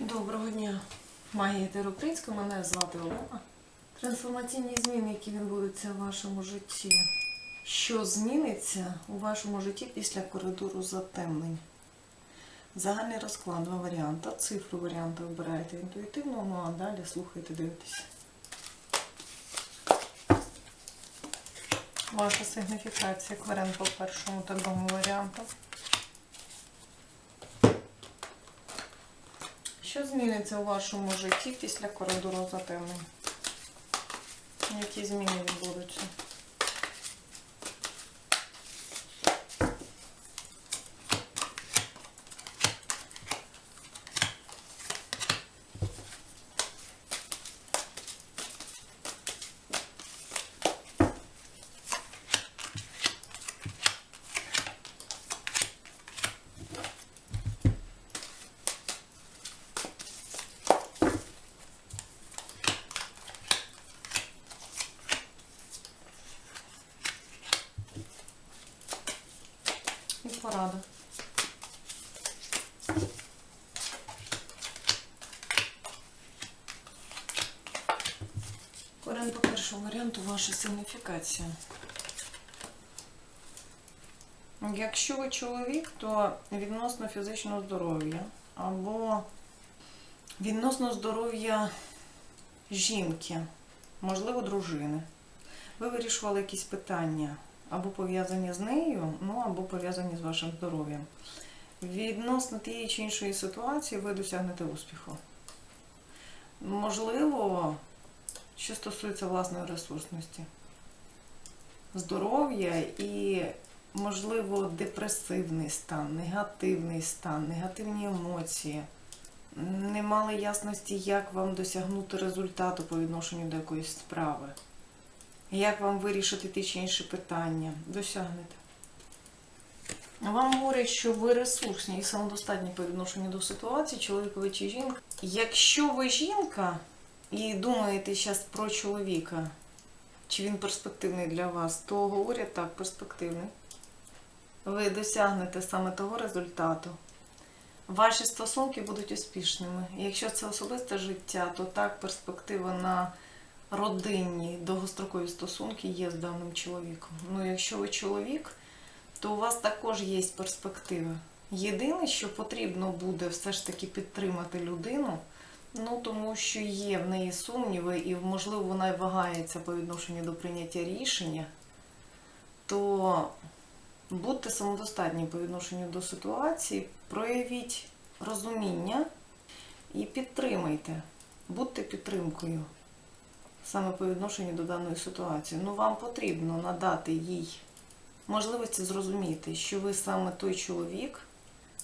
Доброго дня, магія Теропринська, мене звати Олена. Трансформаційні зміни, які відбудуться в вашому житті. Що зміниться у вашому житті після коридору затемнень? Загальний розклад, два варіанти. Цифру варіанти обираєте інтуїтивно, ну а далі слухайте, дивитесь. Ваша сигніфікація кварен по першому та другому варіанту. Що зміниться у вашому житті після коридору затемнень? Які зміни відбудуться? Порада. Корен по першому варіанту ваша сигніфікація. Якщо ви чоловік, то відносно фізичного здоров'я або відносно здоров'я жінки, можливо, дружини. Ви вирішували якісь питання або пов'язані з нею, ну або пов'язані з вашим здоров'ям. Відносно тієї чи іншої ситуації ви досягнете успіху. Можливо, що стосується власної ресурсності, здоров'я і, можливо, депресивний стан, негативний стан, негативні емоції. Не мали ясності, як вам досягнути результату по відношенню до якоїсь справи. Як вам вирішити ті чи інші питання? Досягнете. Вам говорять, що ви ресурсні і самодостатні по відношенню до ситуації, чоловікові чи жінка. Якщо ви жінка і думаєте зараз про чоловіка, чи він перспективний для вас, то говорять так, перспективний. Ви досягнете саме того результату. Ваші стосунки будуть успішними. Якщо це особисте життя, то так перспектива на родинні довгострокові стосунки є з даним чоловіком. Ну, якщо ви чоловік, то у вас також є перспективи. Єдине, що потрібно буде все ж таки підтримати людину, ну тому що є в неї сумніви, і можливо вона й вагається по відношенню до прийняття рішення, то будьте самодостатні по відношенню до ситуації, проявіть розуміння і підтримайте, будьте підтримкою саме по відношенню до даної ситуації. Ну, вам потрібно надати їй можливості зрозуміти, що ви саме той чоловік,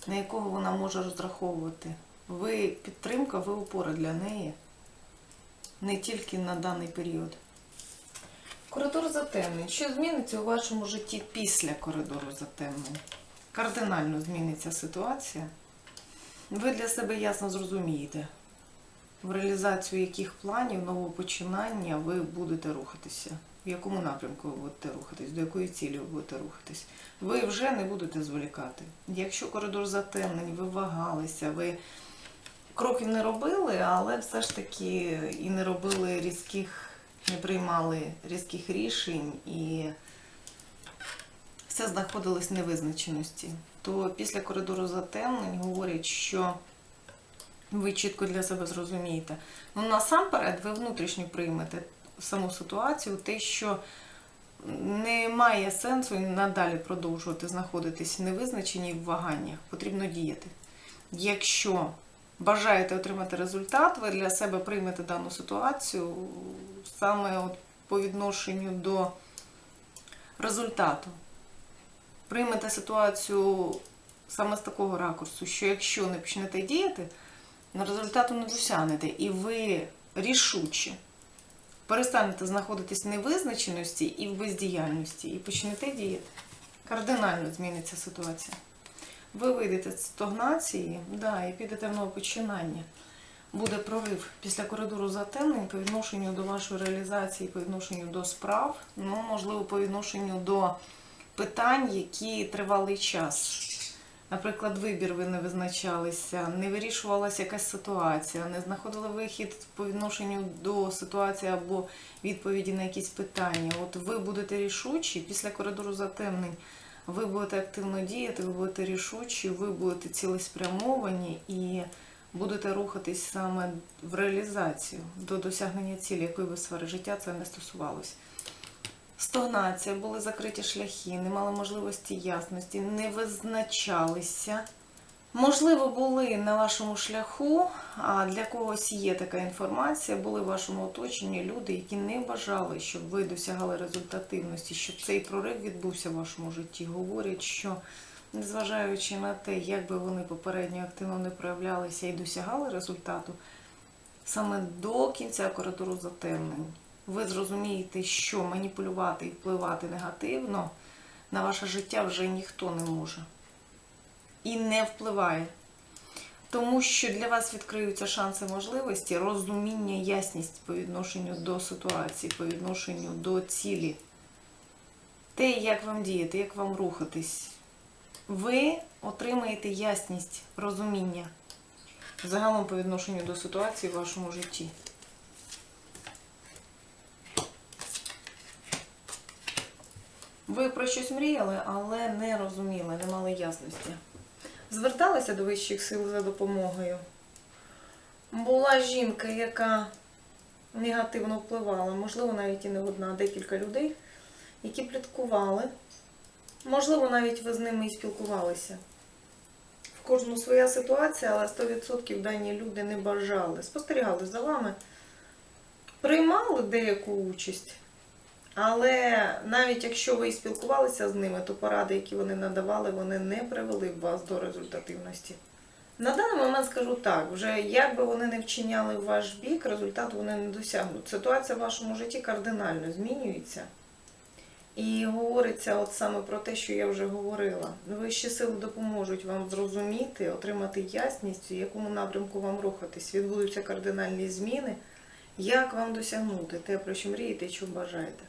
на якого вона може розраховувати. Ви підтримка, ви опора для неї не тільки на даний період. Коридор затемнень. Що зміниться у вашому житті після коридору затемнень? Кардинально зміниться ситуація. Ви для себе ясно зрозумієте, в реалізацію яких планів нового починання ви будете рухатися, в якому напрямку ви будете рухатись, до якої цілі ви будете рухатись. Ви вже не будете зволікати. Якщо коридор затемнень, ви вагалися, ви кроків не робили, але все ж таки і не робили різких, не приймали різких рішень і все знаходилось в невизначеності, то після коридору затемнень говорять, що ви чітко для себе зрозумієте. Ну, насамперед, ви внутрішньо приймете саму ситуацію, те, що немає сенсу і надалі продовжувати знаходитись в невизначенні в ваганнях. Потрібно діяти. Якщо бажаєте отримати результат, ви для себе приймете дану ситуацію саме от по відношенню до результату. Приймете ситуацію саме з такого ракурсу, що якщо не почнете діяти, результату не досягнете, і ви рішуче перестанете знаходитись в невизначеності і в бездіяльності, і почнете діяти. Кардинально зміниться ситуація. Ви вийдете з стагнації, да, і підете в нове починання. Буде прорив після коридору затемнень по відношенню до вашої реалізації, по відношенню до справ, ну, можливо, по відношенню до питань, які тривалий час Наприклад, вибір ви не визначалися, не вирішувалася якась ситуація, не знаходили вихід по відношенню до ситуації або відповіді на якісь питання. От ви будете рішучі після коридору затемнень. Ви будете активно діяти, ви будете рішучі, ви будете цілеспрямовані і будете рухатись саме в реалізацію до досягнення цілі, якої би сфери життя це не стосувалося. Стогнація, були закриті шляхи, не мали можливості ясності, не визначалися. Можливо, були на вашому шляху, а для когось є така інформація, були в вашому оточенні люди, які не бажали, щоб ви досягали результативності, щоб цей прорив відбувся в вашому житті. Говорять, що незважаючи на те, як би вони попередньо активно не проявлялися і досягали результату, саме до кінця коридору затемнень ви зрозумієте, що маніпулювати і впливати негативно на ваше життя вже ніхто не може і не впливає. Тому що для вас відкриються шанси можливості, розуміння, ясність по відношенню до ситуації, по відношенню до цілі. Те, як вам діяти, як вам рухатись. Ви отримаєте ясність, розуміння загалом по відношенню до ситуації в вашому житті. Ви про щось мріяли, але не розуміли, не мали ясності. Зверталися до вищих сил за допомогою. Була жінка, яка негативно впливала, можливо, навіть і не одна, а декілька людей, які пліткували. Можливо, навіть ви з ними і спілкувалися. В кожну своя ситуація, але 100% дані люди не бажали. Спостерігали за вами, приймали деяку участь. Але навіть якщо ви спілкувалися з ними, то поради, які вони надавали, вони не привели б вас до результативності. На даний момент скажу так, вже як би вони не вчиняли ваш бік, результату вони не досягнуть. Ситуація в вашому житті кардинально змінюється. І говориться от саме про те, що я вже говорила. Вищі сили допоможуть вам зрозуміти, отримати ясність, в якому напрямку вам рухатись. Відбудуться кардинальні зміни. Як вам досягнути те, про що мрієте і що бажаєте?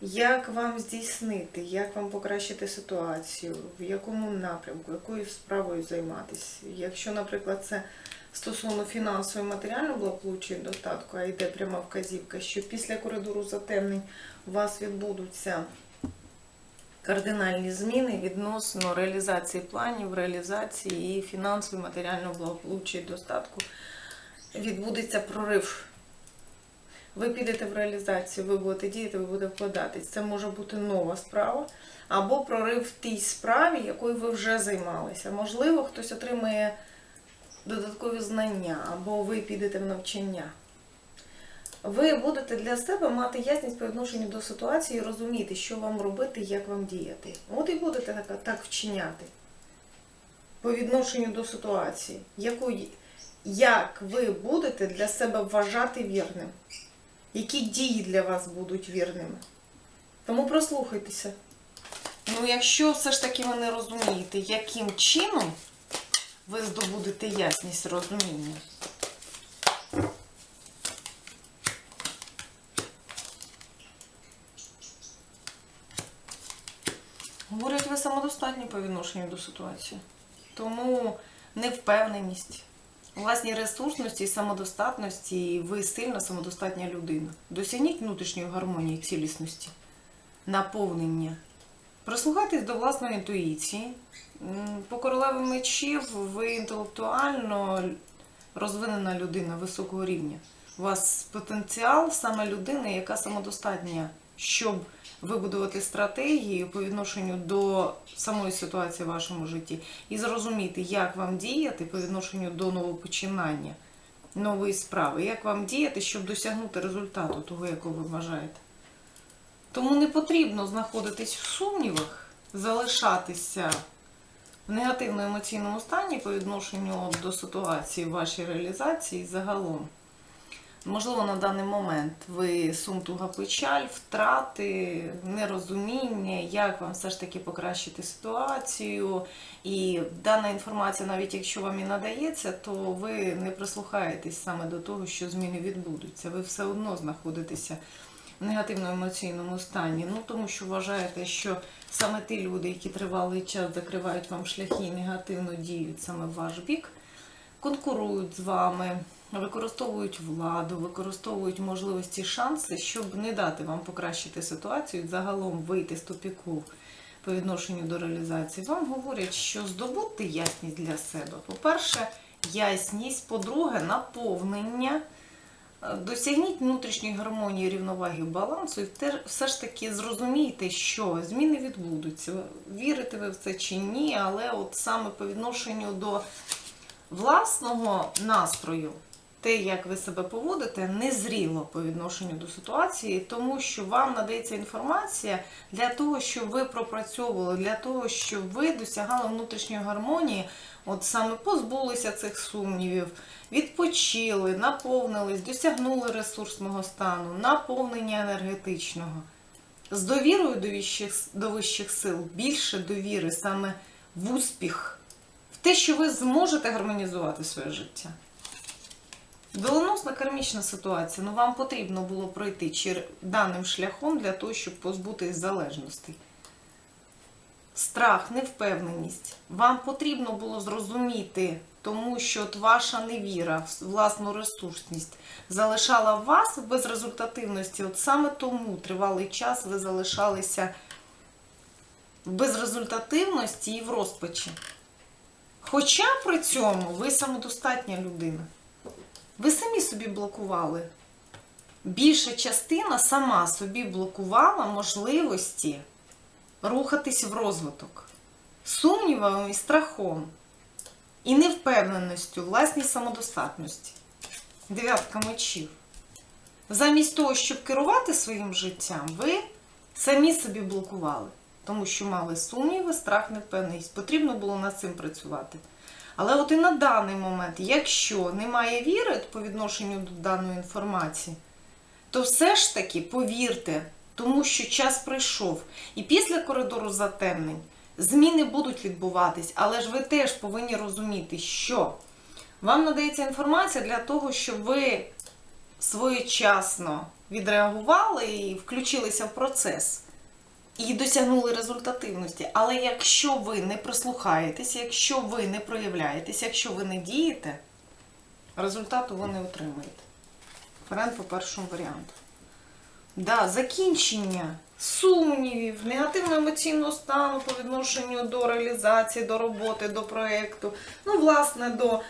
Як вам здійснити, як вам покращити ситуацію, в якому напрямку, якою справою займатися? Якщо, наприклад, це стосовно фінансової матеріального благополуччя і достатку, а йде пряма вказівка, що після коридору затемнень у вас відбудуться кардинальні зміни відносно реалізації планів, реалізації і фінансової, матеріального благополуччя і достатку, відбудеться прорив. Ви підете в реалізацію, ви будете діяти, ви будете вкладатись. Це може бути нова справа або прорив в тій справі, якою ви вже займалися. Можливо, хтось отримає додаткові знання, або ви підете в навчання. Ви будете для себе мати ясність по відношенню до ситуації і розуміти, що вам робити, як вам діяти. От і будете так, так вчиняти по відношенню до ситуації, яку, як ви будете для себе вважати вірним які дії для вас будуть вірними. Тому прослухайтеся. Ну, якщо все ж таки ви не розумієте, яким чином ви здобудете ясність розуміння. Говорять, ви самодостатні по відношенню до ситуації. Тому невпевненість, власній ресурсності і самодостатності, і ви сильна самодостатня людина. Досягніть внутрішньої гармонії, цілісності, наповнення. Прислухайтесь до власної інтуїції. По королеві мечів ви інтелектуально розвинена людина високого рівня. У вас потенціал саме людини, яка самодостатня, щоб вибудувати стратегії по відношенню до самої ситуації в вашому житті і зрозуміти, як вам діяти по відношенню до новопочинання, нової справи, як вам діяти, щоб досягнути результату того, якого ви вважаєте. Тому не потрібно знаходитись в сумнівах, залишатися в негативному емоційному стані по відношенню до ситуації в вашій реалізації загалом. Можливо, на даний момент ви сум, туга, печаль, втрати, нерозуміння, як вам все ж таки покращити ситуацію. І дана інформація, навіть якщо вам і надається, то ви не прислухаєтесь саме до того, що зміни відбудуться. Ви все одно знаходитеся в негативному емоційному стані. Ну, тому що вважаєте, що саме ті люди, які тривалий час закривають вам шляхи і негативно діють саме в ваш бік, конкурують з вами, використовують владу, використовують можливості, шанси, щоб не дати вам покращити ситуацію, загалом вийти з тупіку по відношенню до реалізації. Вам говорять, що здобути ясність для себе. По-перше, ясність, по-друге, наповнення. Е, Досягніть внутрішньої гармонії, рівноваги, балансу, і все ж таки зрозумійте, що зміни відбудуться. Вірите ви в це чи ні, але от саме по відношенню до власного настрою, те, як ви себе поводите, незріло по відношенню до ситуації, тому що вам надається інформація для того, щоб ви пропрацьовували, для того, щоб ви досягали внутрішньої гармонії, от саме позбулися цих сумнівів, відпочили, наповнились, досягнули ресурсного стану, наповнення енергетичного. З довірою до вищих, до вищих сил більше довіри саме в успіх, в те, що ви зможете гармонізувати своє життя. Доленосна кармічна ситуація, ну вам потрібно було пройти даним шляхом для того, щоб позбутись залежностей. Страх, невпевненість. Вам потрібно було зрозуміти, тому що от ваша невіра власну ресурсність залишала вас в безрезультативності. От саме тому тривалий час ви залишалися в безрезультативності і в розпачі. Хоча при цьому ви самодостатня людина. Ви самі собі блокували. Більша частина сама собі блокувала можливості рухатись в розвиток сумнівами і страхом, і невпевненістю власній самодостатності. Дев'ятка мечів. Замість того, щоб керувати своїм життям, ви самі собі блокували, тому що мали сумніви, страх, невпевненість. Потрібно було над цим працювати. Але от і на даний момент, якщо немає віри по відношенню до даної інформації, то все ж таки повірте, тому що час прийшов. І після коридору затемнень зміни будуть відбуватись, але ж ви теж повинні розуміти, що вам надається інформація для того, щоб ви своєчасно відреагували і включилися в процес. І досягнули результативності. Але якщо ви не прислухаєтесь, якщо ви не проявляєтесь, якщо ви не дієте, результату ви не отримаєте. Варіант по першому варіанту. Да, закінчення сумнівів, негативного емоційного стану по відношенню до реалізації, до роботи, до проєкту, ну, власне, до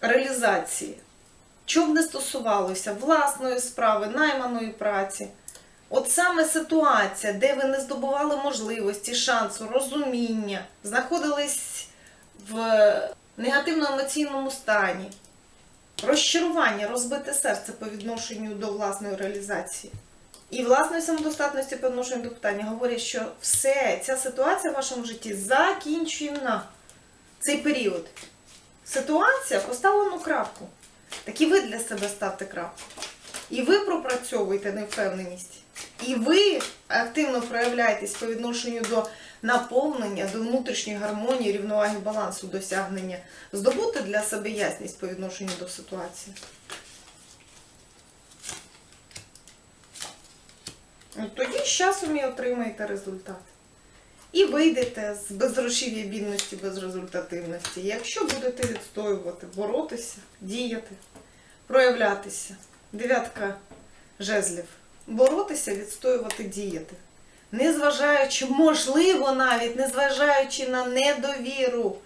реалізації. Чого б не стосувалося власної справи, найманої праці. От саме ситуація, де ви не здобували можливості, шансу, розуміння, знаходились в негативному емоційному стані, розчарування, розбите серце по відношенню до власної реалізації. І власної самодостатності по відношенню до питання говорять, що все, ця ситуація в вашому житті закінчена. Цей період. Ситуація поставлена крапку. Так і ви для себе ставте крапку. І ви пропрацьовуєте невпевненість. І ви активно проявляєтесь по відношенню до наповнення, до внутрішньої гармонії, рівноваги, балансу, досягнення, здобути для себе ясність по відношенню до ситуації. Ну, Тоді з часом і отримаєте результат. І вийдете з безгрошів'я бідності, безрезультативності, якщо будете відстоювати, боротися, діяти, проявлятися. Дев'ятка жезлів. Боротися, відстоювати, діяти. Незважаючи, можливо, навіть незважаючи на недовіру,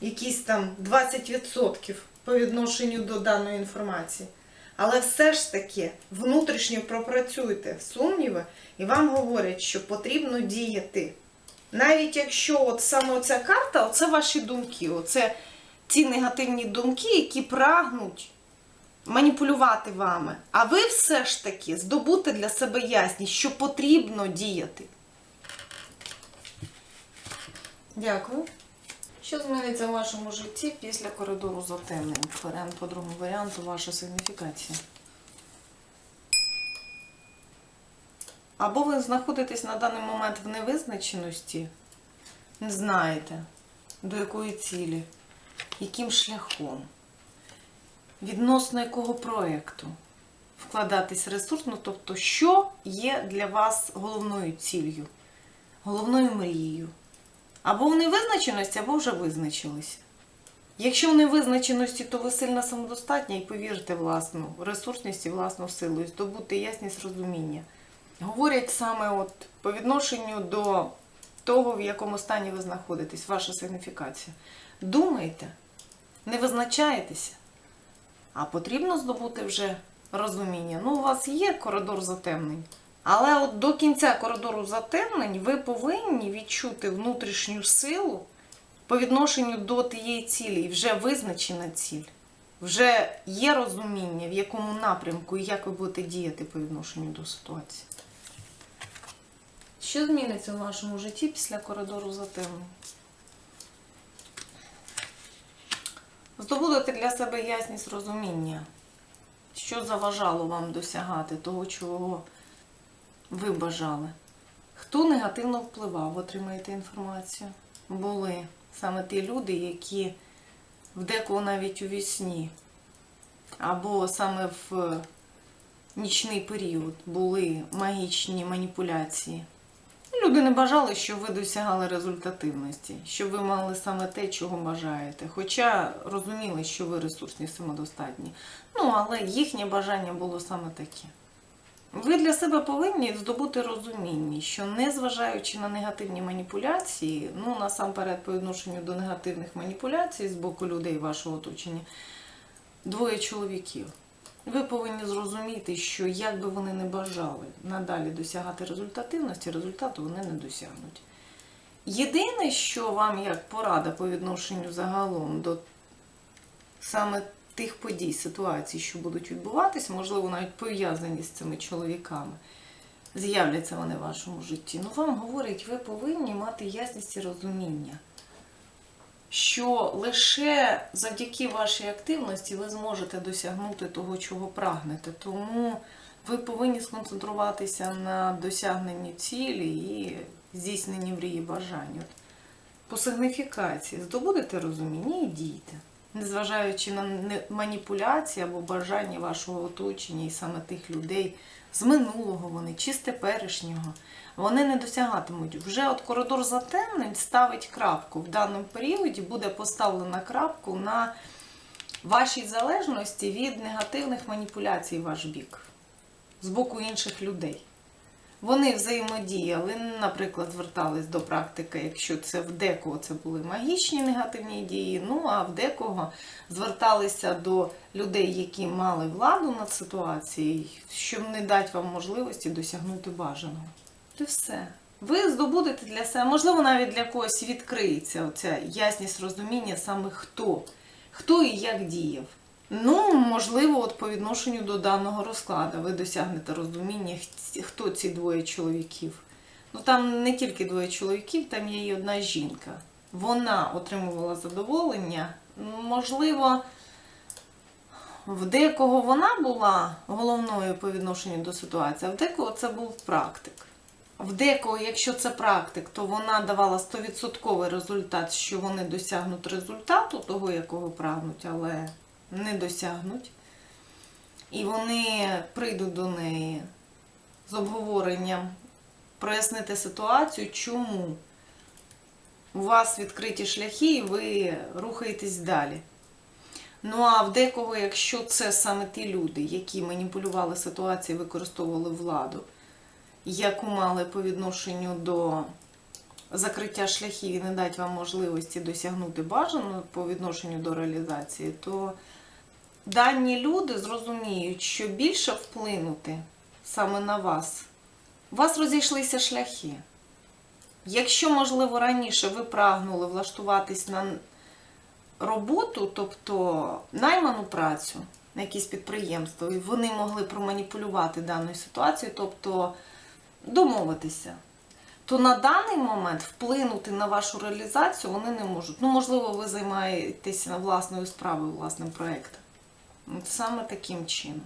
якісь там 20% по відношенню до даної інформації. Але все ж таки внутрішньо пропрацюйте сумніви, і вам говорять, що потрібно діяти. Навіть якщо от саме ця карта, оце ваші думки, оце ті негативні думки, які прагнуть маніпулювати вами. А ви все ж таки здобути для себе ясність, що потрібно діяти. Дякую. Що зміниться в вашому житті після коридору затемнень? Варіант по другому варіанту ваша сигніфікація. Або ви знаходитесь на даний момент в невизначеності, не знаєте, до якої цілі, яким шляхом, відносно якого проєкту, вкладатись ресурсно, тобто, що є для вас головною ціллю, головною мрією. Або в невизначеності, або вже визначилися. Якщо в невизначеності, то ви сильно самодостатні і повірте власну ресурсність і власну силу, і здобути ясність розуміння. Говорять саме от по відношенню до того, в якому стані ви знаходитесь, ваша сигніфікація. Думайте, не визначаєтеся, а потрібно здобути вже розуміння. Ну, у вас є коридор затемнень. Але от до кінця коридору затемнень ви повинні відчути внутрішню силу по відношенню до тієї цілі, і вже визначена ціль. Вже є розуміння, в якому напрямку і як ви будете діяти по відношенню до ситуації. Що зміниться в вашому житті після коридору затемнень? Здобудете для себе ясність розуміння, що заважало вам досягати того, чого ви бажали. Хто негативно впливав, отримаєте інформацію. Були саме ті люди, які в декого навіть у вісні, або саме в нічний період були магічні маніпуляції. Люди не бажали, щоб ви досягали результативності, щоб ви мали саме те, чого бажаєте. Хоча розуміли, що ви ресурсні самодостатні. Ну, але їхнє бажання було саме таке. Ви для себе повинні здобути розуміння, що незважаючи на негативні маніпуляції, ну насамперед по відношенню до негативних маніпуляцій з боку людей вашого оточення, двоє чоловіків. Ви повинні зрозуміти, що як би вони не бажали надалі досягати результативності, результату вони не досягнуть. Єдине, що вам як порада по відношенню загалом до саме тих подій, ситуацій, що будуть відбуватися, можливо, навіть пов'язані з цими чоловіками, з'являться вони в вашому житті. Ну, вам говорять, ви повинні мати ясність і розуміння, що лише завдяки вашій активності ви зможете досягнути того, чого прагнете. Тому ви повинні сконцентруватися на досягненні цілі і здійсненні мрії бажань. От По сигніфікації здобудете розуміння і дійте незважаючи на маніпуляції або бажання вашого оточення і саме тих людей з минулого вони чи з теперішнього, вони не досягатимуть. Вже от коридор затемнень ставить крапку. В даному періоді буде поставлена крапку на вашій залежності від негативних маніпуляцій ваш бік з боку інших людей. Вони взаємодіяли, наприклад, звертались до практики, якщо це в декого це були магічні негативні дії, ну а в декого зверталися до людей, які мали владу над ситуацією, щоб не дати вам можливості досягнути бажаного. І все. Ви здобудете для себе, можливо, навіть для когось відкриється оця ясність розуміння саме хто, хто і як діяв. Ну, можливо, от по відношенню до даного розкладу ви досягнете розуміння, хто ці двоє чоловіків. Ну там не тільки двоє чоловіків, там є і одна жінка. Вона отримувала задоволення. Можливо, в декого вона була головною по відношенню до ситуації, а в декого це був практик. В декого, якщо це практик, то вона давала 100% результат, що вони досягнуть результату того, якого прагнуть, але не досягнуть. І вони прийдуть до неї з обговоренням, прояснити ситуацію, чому у вас відкриті шляхи і ви рухаєтесь далі. Ну а в декого, якщо це саме ті люди, які маніпулювали ситуацією, використовували владу, яку мали по відношенню до закриття шляхів і не дати вам можливості досягнути бажаного по відношенню до реалізації, то дані люди зрозуміють, що більше вплинути саме на вас. У вас розійшлися шляхи. Якщо, можливо, раніше ви прагнули влаштуватись на роботу, тобто найману працю на якісь підприємство, і вони могли проманіпулювати даною ситуацією, тобто домовитися, то на даний момент вплинути на вашу реалізацію вони не можуть. Ну, можливо, ви займаєтеся власною справою, власним проєктом. Саме таким чином.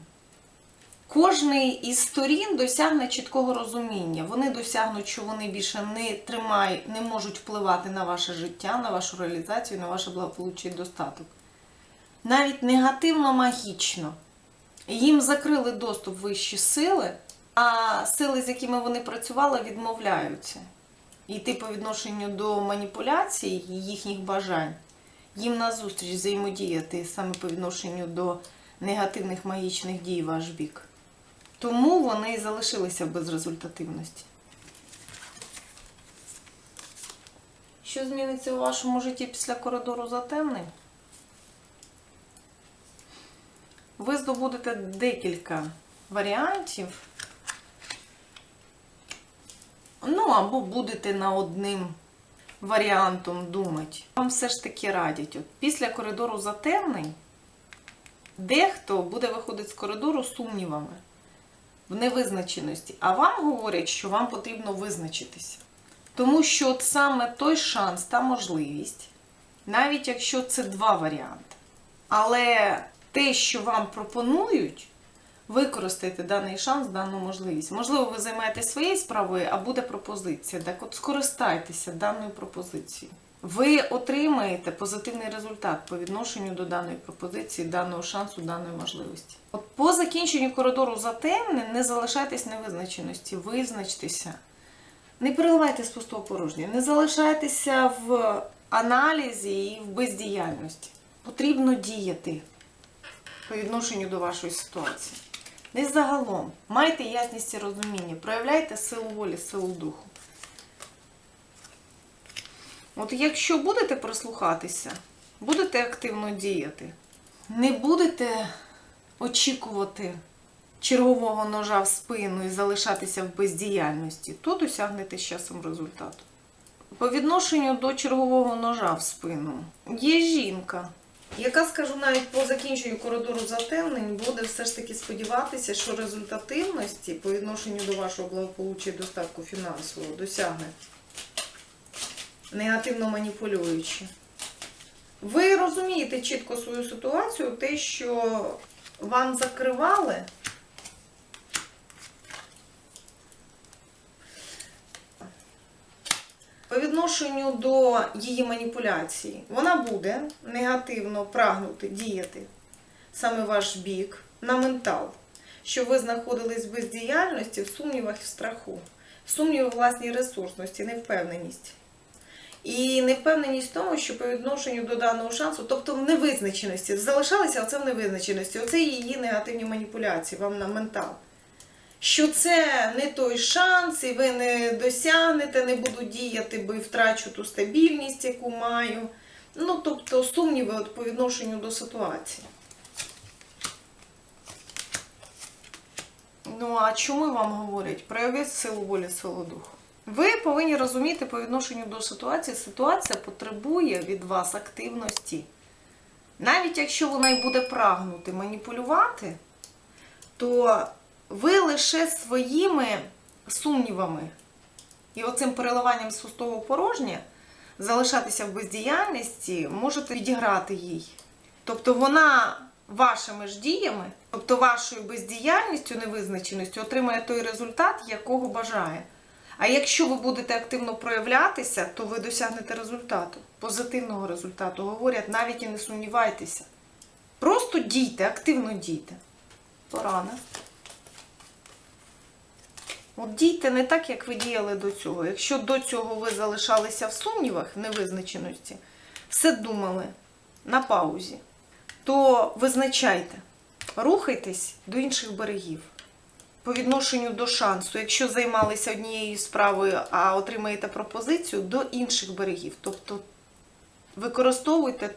Кожний із сторін досягне чіткого розуміння. Вони досягнуть, що вони більше не тримають, не можуть впливати на ваше життя, на вашу реалізацію, на ваше благополуччя і достаток. Навіть негативно-магічно. Їм закрили доступ вищі сили, а сили, з якими вони працювали, відмовляються. Йти по відношенню до маніпуляцій і їхніх бажань, їм назустріч взаємодіяти саме по відношенню до негативних магічних дій ваш бік. Тому вони і залишилися без результативності. Що зміниться у вашому житті після коридору затемнень? Ви здобудете декілька варіантів. Ну, або будете на одним варіантом думати. Вам все ж таки радять. От після коридору затемнень дехто буде виходити з коридору сумнівами в невизначеності. А вам говорять, що вам потрібно визначитися. Тому що от саме той шанс та можливість, навіть якщо це два варіанти. Але те, що вам пропонують, використайте даний шанс, дану можливість. Можливо, ви займаєтесь своєю справою, а буде пропозиція. Так от скористайтеся даною пропозицією. Ви отримаєте позитивний результат по відношенню до даної пропозиції, даного шансу, даної можливості. От по закінченню коридору затемнень не залишайтесь невизначеності, визначтеся. Не переливайте з пустого порожнього, не залишайтеся в аналізі і в бездіяльності. Потрібно діяти по відношенню до вашої ситуації. Не загалом. Майте ясність і розуміння, проявляйте силу волі, силу духу. От якщо будете прислухатися, будете активно діяти, не будете очікувати чергового ножа в спину і залишатися в бездіяльності, то досягнете з часом результату. По відношенню до чергового ножа в спину є жінка, яка, скажу, навіть по закінченню коридору затемнень буде все ж таки сподіватися, що результативності по відношенню до вашого благополуччя і достатку фінансового досягне негативно маніпулюючи. Ви розумієте чітко свою ситуацію, те, що вам закривали. По відношенню до її маніпуляції, вона буде негативно прагнути діяти саме ваш бік на ментал, що ви знаходились в бездіяльності, в сумнівах в страху, сумнів у власній ресурсності, невпевненість. І невпевненість в тому, що по відношенню до даного шансу, тобто в невизначеності, залишалися оце в невизначеності. Оце її негативні маніпуляції вам на ментал. Що це не той шанс, і ви не досягнете, не буду діяти, бо і втрачу ту стабільність, яку маю. Ну, тобто сумніви от по відношенню до ситуації. Ну, а чому вам говорять? Проявіть силу волі, силу духу. Ви повинні розуміти по відношенню до ситуації, ситуація потребує від вас активності. Навіть якщо вона й буде прагнути маніпулювати, то ви лише своїми сумнівами і оцим переливанням з пустого порожнє залишатися в бездіяльності, можете відіграти їй. Тобто вона вашими ж діями, тобто вашою бездіяльністю, невизначеністю, отримає той результат, якого бажає. А якщо ви будете активно проявлятися, то ви досягнете результату, позитивного результату. Говорять, навіть і не сумнівайтеся. Просто дійте, активно дійте. Порана. От дійте не так, як ви діяли до цього. Якщо до цього ви залишалися в сумнівах, невизначеності, все думали на паузі, то визначайте, рухайтесь до інших берегів по відношенню до шансу, якщо займалися однією справою, а отримаєте пропозицію до інших берегів. Тобто використовуйте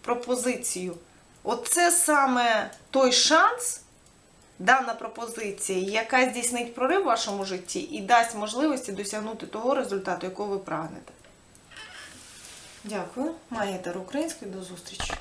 пропозицію. Оце саме той шанс, дана пропозиція, яка здійснить прорив в вашому житті і дасть можливості досягнути того результату, якого ви прагнете. Дякую. Маєте українською. До зустрічі.